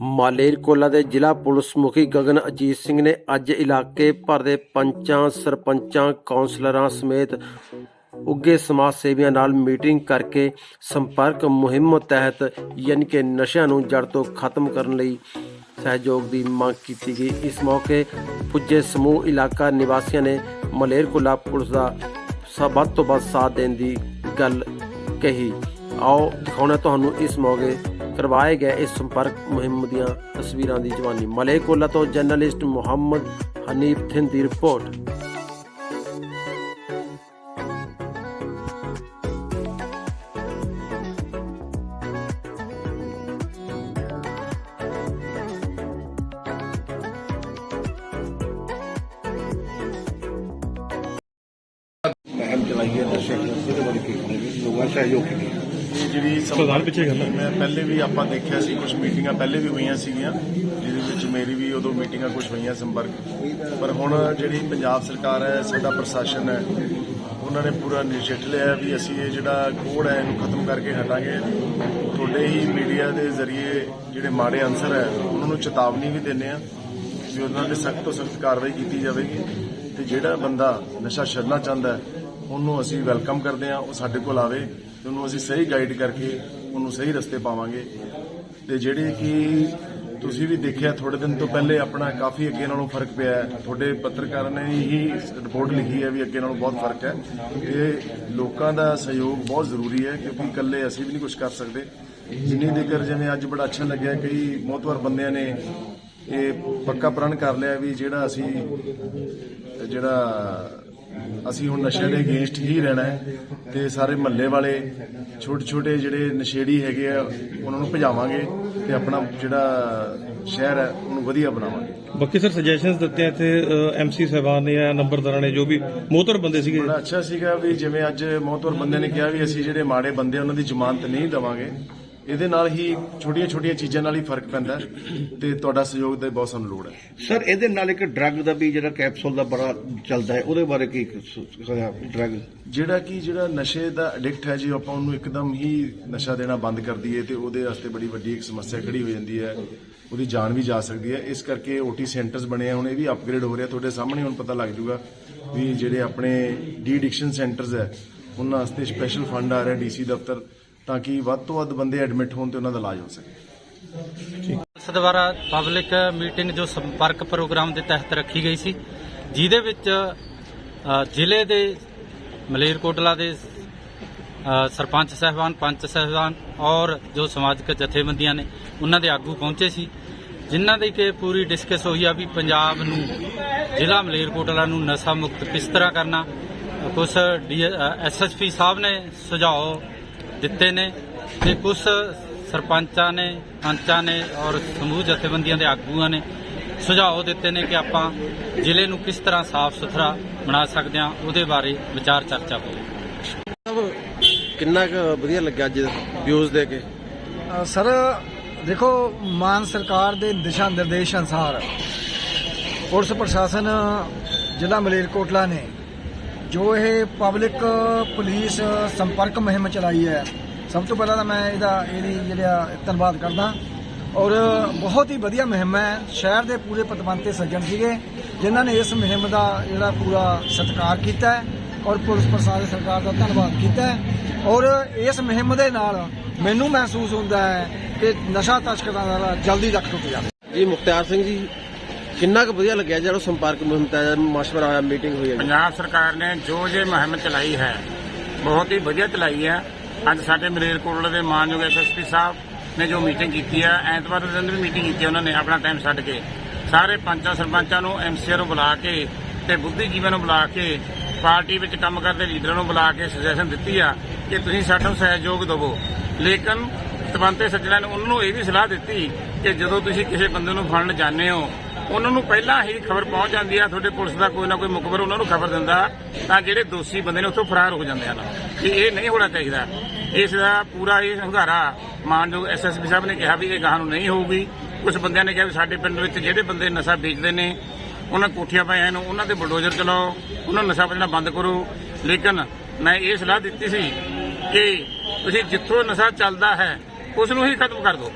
ਮਾਲੇਰਕੋਲਾ ਦੇ ਜ਼ਿਲ੍ਹਾ ਪੁਲਿਸ ਮੁਖੀ ਗਗਨ ਅਜੀਤ ਸਿੰਘ ਨੇ ਅੱਜ ਇਲਾਕੇ ਭਰ ਦੇ ਪੰਚਾਂ, ਸਰਪੰਚਾਂ, ਕੌਂਸਲਰਾਂ ਸਮੇਤ ਉੱਗੇ ਸਮਾਜ ਸੇਵੀਆਂ ਨਾਲ ਮੀਟਿੰਗ ਕਰਕੇ ਸੰਪਰਕ ਮੁਹਿੰਮ ਤਹਿਤ ਯਾਨੀ ਕਿ ਨਸ਼ਿਆਂ ਨੂੰ ਜੜ ਤੋਂ ਖਤਮ ਕਰਨ ਲਈ ਸਹਿਯੋਗ ਦੀ ਮੰਗ ਕੀਤੀ ਗਈ। ਇਸ ਮੌਕੇ ਪੁੱਜੇ ਸਮੂਹ ਇਲਾਕਾ ਨਿਵਾਸੀਆਂ ਨੇ ਮਲੇਰਕੋਲਾ ਪੁਲਿਸ ਦਾ ਸਭ ਵੱਧ ਤੋਂ ਵੱਧ ਸਾਥ ਦੇਣ ਦੀ ਗੱਲ ਕਹੀ। ਆਓ ਦਿਖਾਉਣਾ ਤੁਹਾਨੂੰ ਇਸ ਮੌਕੇ ਕਰਵਾਏ ਗਏ ਇਸ ਸੰਪਰਕ ਮੁਹਿੰਮ ਦੀਆਂ ਤਸਵੀਰਾਂ ਦੀ ਜਵਾਨੀ। ਮਲੇਕੋਲਾ ਤੋਂ ਜਰਨਲਿਸਟ ਮੁਹੰਮਦ ਹਨੀਫ ਥਿੰਦ ਦੀ ਰਿਪੋਰਟ। ਮਹਿਮ ਚਲਾਈ ਹੈ ਨਸ਼ੇ ਖਿਲਾਫ ਇਹਦੇ ਬਾਰੇ ਕੀ ਕਹੋਗੇ ਲੋਕਾਂ ਸਹਿਯੋਗ ਕੀ ਇਹ ਜਿਹੜੀ ਸਰਦਾਰ ਪਿੱਛੇ ਗੱਲ ਮੈਂ ਪਹਿਲੇ ਵੀ ਆਪਾਂ ਦੇਖਿਆ ਸੀ ਕੁਝ ਮੀਟਿੰਗਾਂ ਪਹਿਲੇ ਵੀ ਹੋਈਆਂ ਸੀਗੀਆਂ ਜਿਹਦੇ ਵਿੱਚ ਮੇਰੀ ਵੀ ਉਦੋਂ ਮੀਟਿੰਗਾਂ ਕੁਝ ਹੋਈਆਂ ਸੰਪਰਕ। ਪਰ ਹੁਣ ਜਿਹੜੀ ਪੰਜਾਬ ਸਰਕਾਰ ਹੈ ਸਾਡਾ ਪ੍ਰਸ਼ਾਸਨ ਹੈ ਉਹਨਾਂ ਨੇ ਪੂਰਾ ਨਿਸ਼ਚਿਤ ਲਿਆ ਵੀ ਅਸੀਂ ਇਹ ਜਿਹੜਾ ਕੋਡ ਹੈ ਇਹਨੂੰ ਖਤਮ ਕਰਕੇ ਹਟਾਂਗੇ। ਤੁਹਾਡੇ ਹੀ ਮੀਡੀਆ ਦੇ ਜ਼ਰੀਏ ਜਿਹੜੇ ਮਾੜੇ ਅਨਸਰ ਹੈ ਉਹਨਾਂ ਨੂੰ ਚੇਤਾਵਨੀ ਵੀ ਦਿੰਦੇ ਆ ਵੀ ਉਹਨਾਂ ਤੇ ਸਖਤ ਤੋਂ ਸਖਤ ਕਾਰਵਾਈ ਕੀਤੀ ਜਾਵੇਗੀ। ਤੇ ਜਿਹੜਾ ਬੰਦਾ ਨਸ਼ਾ ਛੱਡਣਾ ਚਾਹੁੰਦਾ ਹੈ ਉਹਨੂੰ ਅਸੀਂ ਵੈਲਕਮ ਕਰਦੇ ਹਾਂ, ਉਹ ਸਾਡੇ ਕੋਲ ਆਵੇ ਤੇ ਉਹਨੂੰ ਅਸੀਂ ਸਹੀ ਗਾਈਡ ਕਰਕੇ ਉਹਨੂੰ ਸਹੀ ਰਸਤੇ ਪਾਵਾਂਗੇ। ਤੇ ਜਿਹੜੇ ਕਿ ਤੁਸੀਂ ਵੀ ਦੇਖਿਆ ਥੋੜੇ ਦਿਨ ਤੋਂ ਪਹਿਲੇ ਆਪਣਾ ਕਾਫੀ ਅੱਗੇ ਨਾਲੋਂ ਫ਼ਰਕ ਪਿਆ ਹੈ। ਤੁਹਾਡੇ ਪੱਤਰਕਾਰਾਂ ਨੇ ਹੀ ਰਿਪੋਰਟ ਲਿਖੀ ਹੈ ਵੀ ਅੱਗੇ ਨਾਲੋਂ ਬਹੁਤ ਫ਼ਰਕ ਹੈ। ਇਹ ਲੋਕਾਂ ਦਾ ਸਹਿਯੋਗ ਬਹੁਤ ਜ਼ਰੂਰੀ ਹੈ, ਕਿਉਂਕਿ ਇਕੱਲੇ ਅਸੀਂ ਵੀ ਨਹੀਂ ਕੁਝ ਕਰ ਸਕਦੇ। ਜਿੰਨੀ ਦੇਰ ਜਿਵੇਂ ਅੱਜ ਬੜਾ ਅੱਛਾ ਲੱਗਿਆ, ਕਈ ਮੋਤਵਰ ਬੰਦਿਆਂ ਨੇ ਇਹ ਪੱਕਾ ਪ੍ਰਣ ਕਰ ਲਿਆ ਵੀ ਜਿਹੜਾ ਅਸੀਂ, ਜਿਹੜਾ ਅਸੀਂ ਹੁਣ ਨਸ਼ੇ ਦੇ ਅਗੇਂਸਟ ਹੀ ਰਹਿਣਾ ਹੈ ਤੇ ਸਾਰੇ ਮਹੱਲੇ ਵਾਲੇ ਛੋਟੇ ਛੋਟੇ ਜਿਹੜੇ ਨਸ਼ੇੜੀ ਹੈਗੇ ਆ ਉਹਨਾਂ ਨੂੰ ਭਜਾਵਾਂਗੇ ਤੇ ਆਪਣਾ ਜਿਹੜਾ ਸ਼ਹਿਰ ਹੈ ਉਹਨੂੰ ਵਧੀਆ ਬਣਾਵਾਂਗੇ। ਬਾਕੀ ਸਰ ਸੁਜੈਸ਼ਨਸ ਦਿੱਤੇ ਆ ਇੱਥੇ ਐਮਸੀ ਸਾਹਿਬਾਨ ਨੇ ਜਾਂ ਨੰਬਰਦਾਰਾਂ ਨੇ ਜੋ ਵੀ ਮੋਹਤਰ ਬੰਦੇ ਸੀਗੇ। ਬੜਾ ਅੱਛਾ ਸੀਗਾ ਵੀ ਜਿਵੇਂ ਅੱਜ ਮੋਹਤਵਰ ਬੰਦੇ ਨੇ ਕਿਹਾ ਵੀ ਅਸੀਂ ਜਿਹੜੇ ਮਾੜੇ ਬੰਦੇ ਉਹਨਾਂ ਦੀ ਜ਼ਮਾਨਤ ਨਹੀਂ ਦੇਵਾਂਗੇ। ਇਹਦੇ ਨਾਲ ਹੀ ਛੋਟੀਆਂ ਛੋਟੀਆਂ ਚੀਜ਼ਾਂ ਨਾਲ ਹੀ ਫ਼ਰਕ ਪੈਂਦਾ ਤੇ ਤੁਹਾਡਾ ਸਹਿਯੋਗ ਦੀ ਬਹੁਤ ਸਾਨੂੰ ਲੋੜ ਹੈ। ਸਰ ਇਹਦੇ ਨਾਲ ਇੱਕ ਡਰੱਗ ਦਾ ਵੀ ਜਿਹੜਾ ਕੈਪਸੂਲ ਦਾ ਬੜਾ ਚੱਲਦਾ ਹੈ ਉਹਦੇ ਬਾਰੇ ਕੀ ਡਰੱਗ ਜਿਹੜਾ ਕਿ ਜਿਹੜਾ ਨਸ਼ੇ ਦਾ ਐਡਿਕਟ ਹੈ ਜੀ ਆਪਾਂ ਉਹਨੂੰ ਇੱਕਦਮ ਹੀ ਨਸ਼ਾ ਦੇਣਾ ਬੰਦ ਕਰ ਦਈਏ ਤੇ ਉਹਦੇ ਵਾਸਤੇ ਬੜੀ ਵੱਡੀ ਇੱਕ ਸਮੱਸਿਆ ਖੜੀ ਹੋ ਜਾਂਦੀ ਹੈ ਉਹਦੀ ਜਾਨ ਵੀ ਜਾ ਸਕਦੀ ਹੈ। ਇਸ ਕਰਕੇ ਓਟੀ ਸੈਂਟਰਸ ਬਣੇ ਆ ਹੁਣ ਇਹ ਵੀ ਅਪਗ੍ਰੇਡ ਹੋ ਰਿਹਾ ਤੁਹਾਡੇ ਸਾਹਮਣੇ ਹੁਣ ਪਤਾ ਲੱਗ ਜਾਊਗਾ ਵੀ ਜਿਹੜੇ ਆਪਣੇ ਡੀ ਐਡਿਕਸ਼ਨ ਸੈਂਟਰਸ ਹੈ ਉਹਨਾਂ ਵਾਸਤੇ ਸਪੈਸ਼ਲ ਫੰਡ ਆ ਰਿਹਾ ਡੀਸੀ ਦਫ਼ਤਰ। ਤਾਂ ਕਿ ਵੱਧ ਤੋਂ ਵੱਧ ਬੰਦੇ ਐਡਮਿਟ ਹੋਣ ਤੇ ਉਹਨਾਂ ਦਾ ਇਲਾਜ ਹੋ ਸਕੇ। ਇਸ ਦੁਆਰਾ ਪਬਲਿਕ ਮੀਟਿੰਗ ਜੋ ਸੰਪਰਕ ਪ੍ਰੋਗਰਾਮ ਦੇ ਤਹਿਤ ਰੱਖੀ ਗਈ ਸੀ ਜਿਹਦੇ ਵਿੱਚ ਜ਼ਿਲ੍ਹੇ ਦੇ ਮਲੇਰਕੋਟਲਾ ਦੇ ਸਰਪੰਚ ਸਹਿਬਾਨ ਪੰਚ ਸਹਿਬਾਨ ਔਰ ਜੋ ਸਮਾਜਿਕ ਜਥੇਬੰਦੀਆਂ ਨੇ ਉਹਨਾਂ ਦੇ ਆਗੂ ਪਹੁੰਚੇ ਸੀ ਜਿਨ੍ਹਾਂ ਦੀ ਕਿ ਪੂਰੀ ਡਿਸਕਸ ਹੋਈ ਆ ਵੀ ਪੰਜਾਬ ਨੂੰ ਜ਼ਿਲ੍ਹਾ ਮਲੇਰਕੋਟਲਾ ਨੂੰ ਨਸ਼ਾ ਮੁਕਤ ਕਿਸ ਤਰ੍ਹਾਂ ਕਰਨਾ। ਕੁਝ ਐਸਐਸਪੀ ਸਾਹਿਬ ਨੇ ਸੁਝਾਅ ਦਿੱਤੇ ਨੇ ਤੇ ਕੁਝ ਸਰਪੰਚਾਂ ਨੇ ਪੰਚਾਂ ਨੇ ਔਰ ਸਮੂਹ ਜਥੇਬੰਦੀਆਂ ਦੇ ਆਗੂਆਂ ਨੇ ਸੁਝਾਅ ਦਿੱਤੇ ਨੇ ਕਿ ਆਪਾਂ ਜ਼ਿਲ੍ਹੇ ਨੂੰ ਕਿਸ ਤਰ੍ਹਾਂ ਸਾਫ਼ ਸੁਥਰਾ ਬਣਾ ਸਕਦੇ ਹਾਂ ਉਹਦੇ ਬਾਰੇ ਵਿਚਾਰ ਚਰਚਾ ਹੋਈ ਕਿੰਨਾ ਕੁ ਵਧੀਆ ਲੱਗਿਆ ਅੱਜ ਵਿਊਜ਼ ਦੇ ਕੇ? ਸਰ ਦੇਖੋ ਮਾਨ ਸਰਕਾਰ ਦੇ ਦਿਸ਼ਾ ਨਿਰਦੇਸ਼ ਅਨੁਸਾਰ ਪੁਲਿਸ ਪ੍ਰਸ਼ਾਸਨ ਜ਼ਿਲ੍ਹਾ ਮਲੇਰਕੋਟਲਾ ਨੇ ਜੋ ਇਹ ਪਬਲਿਕ ਪੁਲਿਸ ਸੰਪਰਕ ਮੁਹਿੰਮ ਚਲਾਈ ਹੈ, ਸਭ ਤੋਂ ਪਹਿਲਾਂ ਤਾਂ ਮੈਂ ਇਹਦਾ ਇਹਦੀ ਜਿਹੜਾ ਧੰਨਵਾਦ ਕਰਦਾ। ਔਰ ਬਹੁਤ ਹੀ ਵਧੀਆ ਮੁਹਿੰਮ ਹੈ, ਸ਼ਹਿਰ ਦੇ ਪੂਰੇ ਪਤਵੰਤੇ ਸੱਜਣ ਸੀਗੇ, ਜਿਨ੍ਹਾਂ ਨੇ ਇਸ ਮੁਹਿੰਮ ਦਾ ਜਿਹੜਾ ਪੂਰਾ ਸਤਿਕਾਰ ਕੀਤਾ ਹੈ ਔਰ ਪੁਲਿਸ ਪ੍ਰਸ਼ਾਸਨ ਸਰਕਾਰ ਦਾ ਧੰਨਵਾਦ ਕੀਤਾ ਹੈ। ਔਰ ਇਸ ਮੁਹਿੰਮ ਦੇ ਨਾਲ ਮੈਨੂੰ ਮਹਿਸੂਸ ਹੁੰਦਾ ਹੈ ਕਿ ਨਸ਼ਾ ਤਸਕਰਾਂ ਦਾ ਜਲਦੀ ਰੱਖ ਟੁੱਟ ਜਾਵੇ। ਜੀ, ਮੁਖਤਿਆਰ ਸਿੰਘ ਜੀ ਕਿੰਨਾ ਕੁ ਵਧੀਆ ਲੱਗਿਆ ਜਿਹੜਾ ਸੰਪਰਕ ਮੁਹਿੰਮ ਤਹਿਤ ਮਸ਼ਵਰਾ ਹੋਇਆ ਮੀਟਿੰਗ ਹੋਈ ਹੈ ਪੰਜਾਬ ਸਰਕਾਰ ਨੇ ਜੋ ਜੇ ਮੁਹਿੰਮ ਚਲਾਈ ਹੈ, ਬਹੁਤ ਹੀ ਵਧੀਆ ਚਲਾਈ ਹੈ। ਅੱਜ ਸਾਡੇ ਮਲੇਰਕੋਟਲਾ ਦੇ ਮਾਨਯੋਗ ਐਸਐਸਪੀ ਸਾਹਿਬ ਨੇ ਜੋ ਮੀਟਿੰਗ ਕੀਤੀ ਹੈ, ਐਤਵਾਰ ਦੇ ਦਿਨ ਵੀ ਮੀਟਿੰਗ ਕੀਤੀ ਉਹਨਾਂ ਨੇ ਆਪਣਾ ਟਾਈਮ ਛੱਡ ਕੇ। ਸਾਰੇ ਪੰਚਾਂ ਸਰਪੰਚਾਂ ਨੂੰ ਐਮਸੀਆਰ ਨੂੰ ਬੁਲਾ ਕੇ ਤੇ ਬੁੱਧੀਜੀਵੀਆਂ ਨੂੰ ਬੁਲਾ ਕੇ, ਪਾਰਟੀ ਵਿੱਚ ਕੰਮ ਕਰਦੇ ਲੀਡਰਾਂ ਨੂੰ ਬੁਲਾ ਕੇ ਸੁਜੈਸ਼ਨ ਦਿੱਤੀ ਆ ਕਿ ਤੁਸੀਂ ਸਾਡਾ ਸਹਿਯੋਗ ਦਿਵੋ। ਲੇਕਿਨ ਤਵੰਤੇ ਸੱਜਣਾ ਨੇ ਉਹਨਾਂ ਨੂੰ ਇਹ ਵੀ ਸਲਾਹ ਦਿੱਤੀ ਕਿ ਜਦੋਂ ਤੁਸੀਂ ਕਿਸੇ ਬੰਦੇ ਨੂੰ ਫੜਨ ਜਾਂਦੇ ਹੋ ਉਹਨਾਂ ਨੂੰ ਪਹਿਲਾਂ ਹੀ ਖਬਰ ਪਹੁੰਚ ਜਾਂਦੀ ਆ, ਤੁਹਾਡੇ ਪੁਲਿਸ ਦਾ ਕੋਈ ਨਾ ਕੋਈ ਮੁਖਬਰ ਉਹਨਾਂ ਨੂੰ ਖਬਰ ਦਿੰਦਾ, ਤਾਂ ਜਿਹੜੇ ਦੋਸ਼ੀ ਬੰਦੇ ਨੇ ਉੱਥੋਂ ਫਰਾਰ ਹੋ ਜਾਂਦੇ ਹਨ ਕਿ ਇਹ ਨਹੀਂ ਹੋਣਾ ਚਾਹੀਦਾ। ਇਸ ਦਾ ਪੂਰਾ ਇਹ ਹੰਗਾਰਾ ਮਾਨਯੋਗ ਐਸਐਸਪੀ ਸਾਹਿਬ ਨੇ ਕਿਹਾ ਵੀ ਇਹ ਗਾਹਾਂ ਨੂੰ ਨਹੀਂ ਹੋਊਗੀ। ਕੁਝ ਬੰਦਿਆਂ ਨੇ ਕਿਹਾ ਵੀ ਸਾਡੇ ਪਿੰਡ ਵਿੱਚ ਜਿਹੜੇ ਬੰਦੇ ਨਸ਼ਾ ਵੇਚਦੇ ਨੇ, ਉਹਨਾਂ ਕੋਠੀਆਂ ਪਾਈਆਂ ਨੂੰ, ਉਹਨਾਂ ਤੇ ਬਲਡੋਜ਼ਰ ਚਲਾਓ, ਉਹਨਾਂ ਨੂੰ ਨਸ਼ਾ ਵੇਚਣਾ ਬੰਦ ਕਰੋ। ਲੇਕਿਨ ਮੈਂ ਇਹ ਸਲਾਹ ਦਿੱਤੀ ਸੀ ਕਿ ਤੁਸੀਂ ਜਿੱਥੋਂ ਨਸ਼ਾ ਚੱਲਦਾ ਹੈ, ਉਸ ਨੂੰ ਹੀ ਖਤਮ ਕਰ ਦਿਓ।